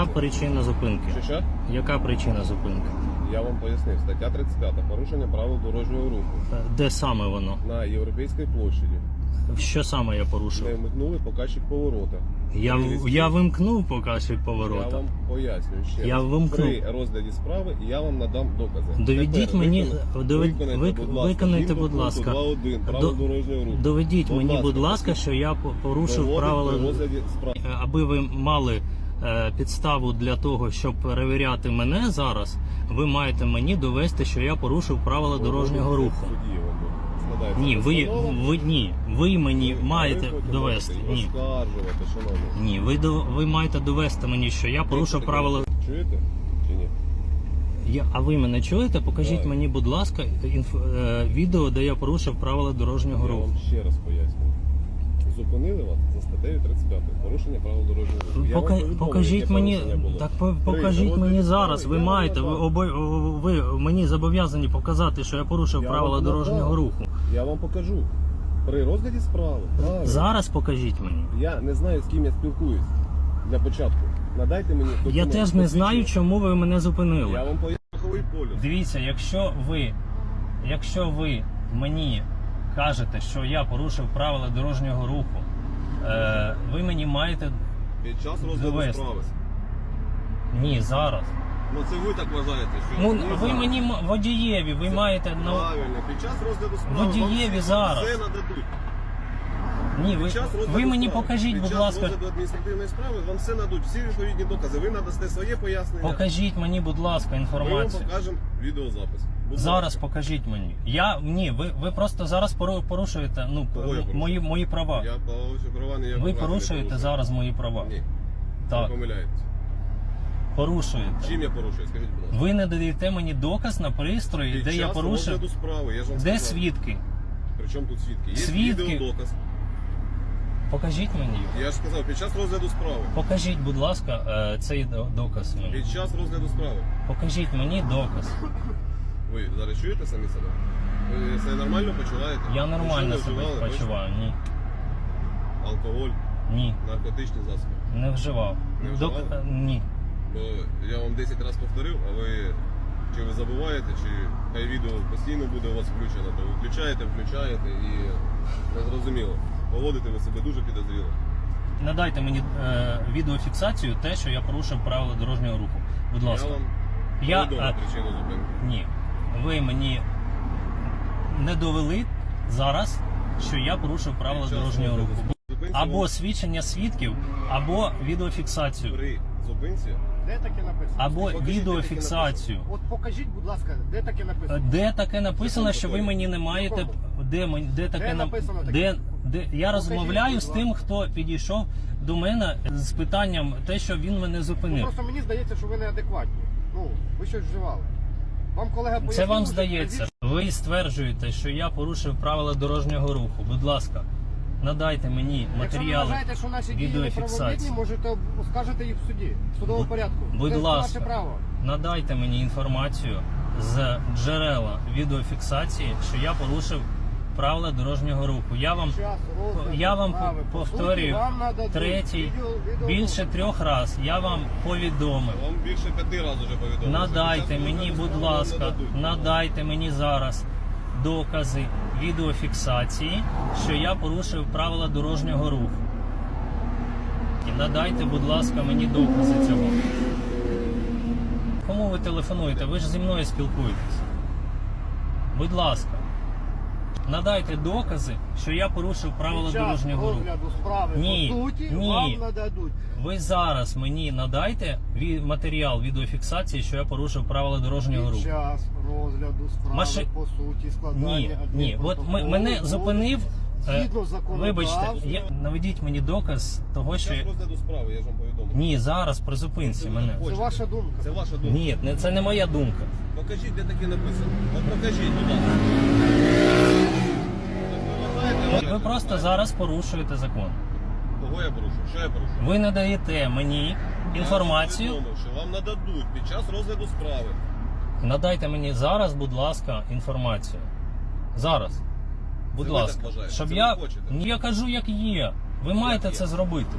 Яка причина зупинки? Що що? Яка причина зупинки? Я вам пояснив. Стаття 35. Порушення правил дорожнього руху Е, Де саме воно? на європейській площаді. Що саме я порушив? Не вмикнули показчик поворота. Я, в- я вимкнув показчик Я вам пояснюю ще. Я раз. вимкнув. При розгляді справи я вам надам докази. Доведіть Тепер мені- виконайте- вик- будь ласка, виконайте, будь ласка. 2.1 правил До- дорожнього руху. Доведіть Будь мені, ласка, будь ласка, що я порушив правила. Е, Аби ви мали підставу для того, щоб перевіряти мене зараз, ви маєте мені довести, що я порушив правила дорожнього руху. Ні, ви, ви ні, ви мені маєте довести. Ні, ні, ви до ви маєте довести мені, що я порушив Ви правила. Чуєте? Чи ні? Я, а ви мене чуєте? Покажіть мені, будь ласка, інф, е, відео, де я порушив правила дорожнього Я руху. вам ще раз пояснюю. Зупинили вас за статтею 35. Порушення правил дорожнього руху. Я вам Пока, повідомив, покажіть яке мені, порушення було. так по- покажіть мені зараз. Ви маєте, ви, обо, ви мені зобов'язані показати, що я порушив Я правила вам дорожнього надам. руху. Я вам покажу. При розгляді справи. Правильно. Зараз покажіть мені. Я не знаю, з ким я спілкуюсь. Для початку. Надайте мені Я документ, теж не знаю, чому ви мене зупинили. Я вам поїхав полюс. Дивіться, якщо ви, якщо ви мені кажете, що я порушив правила дорожнього руху, е, ви мені маєте Під час розгляду Довести. справи. ні зараз. Ну це ви так вважаєте, що Ну не ви зараз. мені м- водієві, ви маєте ну Правильно, під час розгляду справи Водієві вам зараз. все нададуть. Ні, ви, ви мені покажіть, будь ласка. розгляду адміністративної справи вам все надуть, всі відповідні докази. Ви надасте своє пояснення. Покажіть мені, будь ласка, Ми вам інформацію. покажемо відеозапис. Будь Зараз ласка. покажіть мені. Я ні, ви, ви просто зараз пору- порушуєте ну Кого я порушую? мої мої права. Я порушую права ніякого Ви не порушуєте порушую. зараз мої права. Ні, ви Так, помиляєтесь. порушуєте. Чим я порушую? Скажіть, будь ласка. Ви не даєте мені доказ на пристрої, Під де я час порушив. розгляду справи, я ж вам Де сказав. свідки? Причому тут свідки? Є Свідки? відеодоказ. Покажіть мені. його. Я ж сказав, під час розгляду справи. Покажіть, будь ласка, е, цей до- доказ мені. Під час розгляду справи. Покажіть мені доказ. Ви зараз чуєте самі себе? Ви себе нормально почуваєте? Я нормально Нічого не себе вживали, почуваю. Ні. Алкоголь, Ні. наркотичні засоби. Не вживав. Не Док- е, Ні. Бо я вам 10 разів повторив, а ви чи ви забуваєте, чи хай відео постійно буде у вас включено, то ви включаєте, включаєте і незрозуміло. Поводите ви себе дуже підозріло. Надайте мені е, відеофіксацію, те, що я порушив правила дорожнього руху. Будь ласка. Я вам повідомив е, причину зупинки. Ні. Ви мені не довели зараз, що я порушив правила час дорожнього руху. зупинці Або вам свідчення свідків, або відеофіксацію, при зупинці Де таке написано? або Покажіть, де таке відеофіксацію. От покажіть, будь ласка, де таке написано? Де таке написано, що ви мені не маєте де мені- де таке Де написано таке? де, де я розмовляю з тим, хто підійшов до мене з питанням те, що він мене Ну, зупинив. просто мені здається, що ви неадекватні. Ну, ви щось вживали. Вам колега Це вам що здається. Ви стверджуєте, що я порушив правила дорожнього руху. Будь ласка, надайте мені Якщо ви матеріали. вважаєте, що наші дії відеофіксації. неправомірні, можете оскаржити їх в суді, в судовому Будь- порядку. будь Це ласка. ваше право. Надайте мені інформацію з джерела відеофіксації, що я порушив правила дорожнього руху. Я вам Час я вам справи. По повторюю суті, вам нададуть третій, відео- відео- більше трьох раз. Я вам повідомив. Вам більше п'яти разів вже повідомили. Надайте мені, будь ласка, надайте мені зараз докази відеофіксації, що я порушив правила дорожнього руху. І надайте, будь ласка, мені докази цього. Кому ви телефонуєте? Ви ж зі мною спілкуєтесь. Будь ласка, надайте докази, що я порушив правила Під час дорожнього руху. розгляду справи Ні, по суті ні. вам нададуть. Ви зараз мені надайте ві- матеріал відеофіксації, що я порушив правила дорожнього Під руху. час розгляду справи Маши- по суті складання Ні, ні, от м- адмінпротоколу мене буде зупинив. е, згідно законодавства. Вибачте, я, наведіть мені доказ того, що час розгляду справи, я ж вам повідомив. ні, зараз при зупинці Це мене. Це ваша думка. Це ваша думка. Ні, не це не моя думка. Покажіть, де таке написано. От покажіть, будь ласка. Ви просто зараз порушуєте закон. Кого я порушую? Що я порушую? Ви не даєте мені інформацію. Я вам повідомив, що вам нададуть під час розгляду справи. Надайте мені зараз, будь ласка, інформацію. Зараз. Будь Це ви ласка, так вважаєте? щоб Це я хочете? Ні, я кажу, як є. Ви маєте є? це зробити.